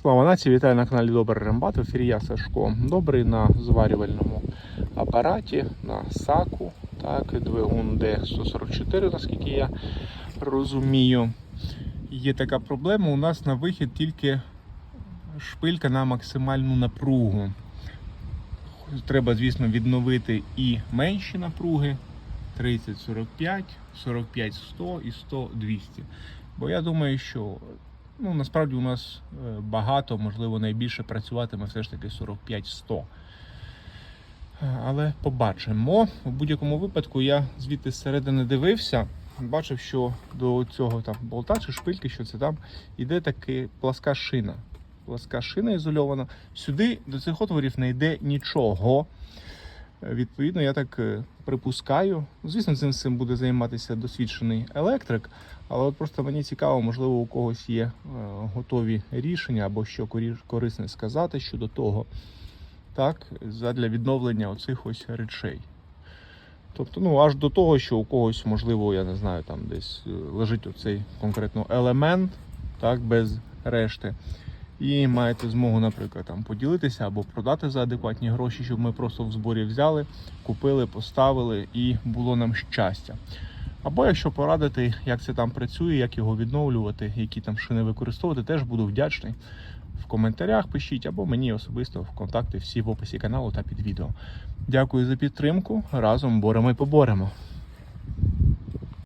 Слава нації, вітаю на каналі Добрий Рембат. В ефірі я Сашко. Добрий на зварювальному апараті, на САКу, так, двигун D144, наскільки я розумію. Є така проблема. У нас на вихід тільки шпилька на максимальну напругу. Треба, звісно, відновити і менші напруги 30-45, 45-100 і 100-200. Бо я думаю, що ну, насправді у нас е, багато, можливо, найбільше працюватиме все ж таки 45-100. Е, Але побачимо. У будь-якому випадку я звідти зсередини дивився, бачив, що до цього там болта чи шпильки, що це там, іде таки пласка шина. Пласка шина ізольована. Сюди до цих отворів не йде нічого. Відповідно, я так е, припускаю. Звісно, цим всім буде займатися досвідчений електрик, але от просто мені цікаво, можливо, у когось є е, готові рішення або що корисне сказати щодо того, так, задля відновлення оцих ось речей. Тобто, ну, аж до того, що у когось, можливо, я не знаю, там десь е, лежить оцей конкретно елемент, так, без решти. І маєте змогу, наприклад, там поділитися або продати за адекватні гроші, щоб ми просто в зборі взяли, купили, поставили і було нам щастя. Або якщо порадити, як це там працює, як його відновлювати, які там шини використовувати, теж буду вдячний. В коментарях пишіть або мені особисто в контакти всі в описі каналу та під відео. Дякую за підтримку. Разом боремо і поборемо.